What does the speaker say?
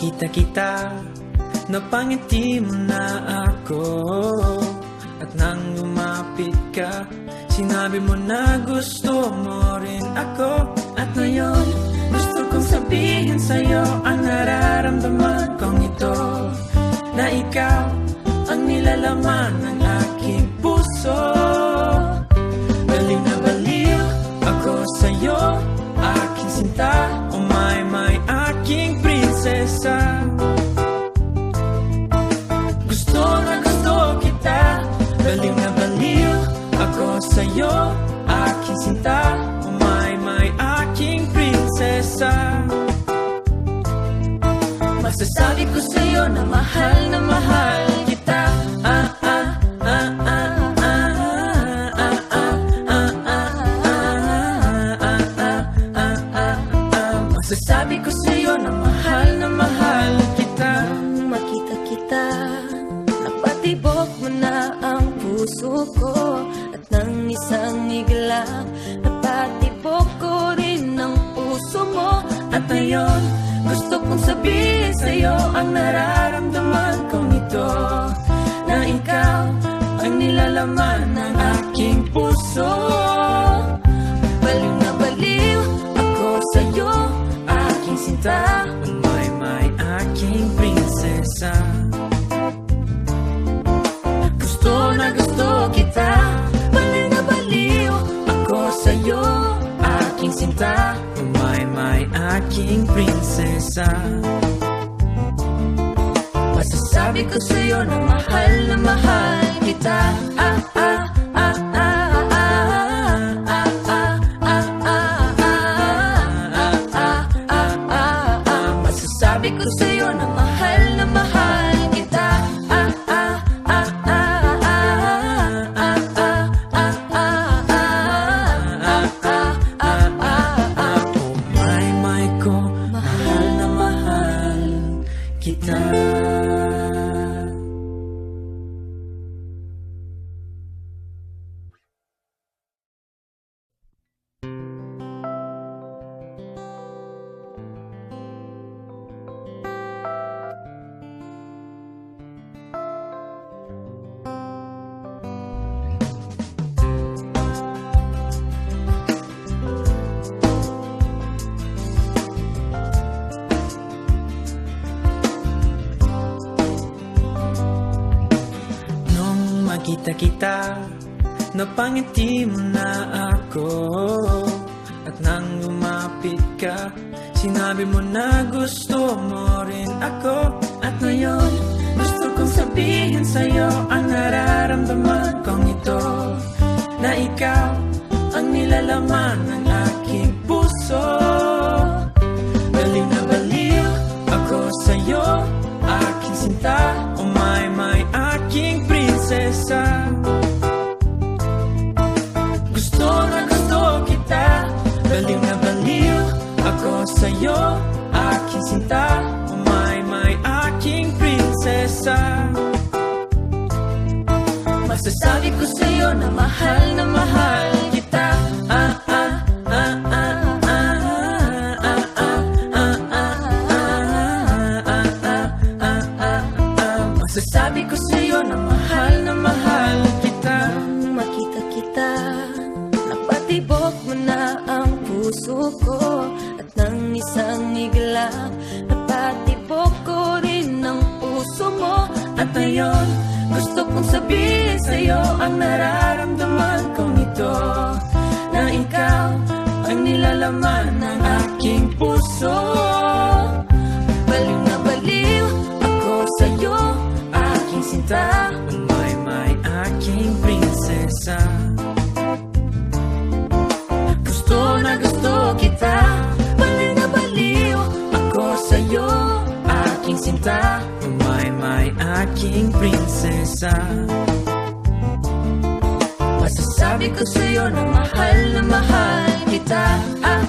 makita kita Napangiti mo na ako. At nang lumapit ka Sinabi mo na gusto mo rin ako. At ngayon gusto kong sabihin sa'yo Ang nararamdaman kong ito. Na ikaw ang nilalaman ng Baliw na baliw ako sa'yo Aking sinta, umay may aking prinsesa. Masasabi ko sa'yo na mahal na mahal kita. Ah ah ah ah Masasabi ko sa'yo na mahal na mahal kita. Makita kita, napatibok puso ko At nang isang iglap Napatibok ko rin ang puso mo. At ngayon, gusto kong sabihin sa'yo Ang nararamdaman kong ito Na ikaw ang nilalaman ng aking puso aking prinsesa. Masasabi ko sa'yo na mahal na mahal kita. Ah, ah, time. Makita kita Napangiti mo na ako. At nang lumapit ka Sinabi mo na gusto mo rin ako. At ngayon gusto kong sabihin sa'yo Ang nararamdaman kong ito. Na ikaw ang nilalaman ng sa'yo Aking sinta, umay may aking prinsesa Masasabi ko sa'yo na mahal na mahal kita. Ah, ah, ah, ah Masasabi ko sa'yo na mahal na mahal kita. Makita kita Napatibok mo na ang puso ko isang iglap Napatibok ko rin ang puso mo. At ngayon, gusto kong sabihin sa'yo Ang nararamdaman kong ito Na ikaw ang nilalaman ng aking puso aking prinsesa. Masasabi ko sa'yo na mahal na mahal kita. Ah,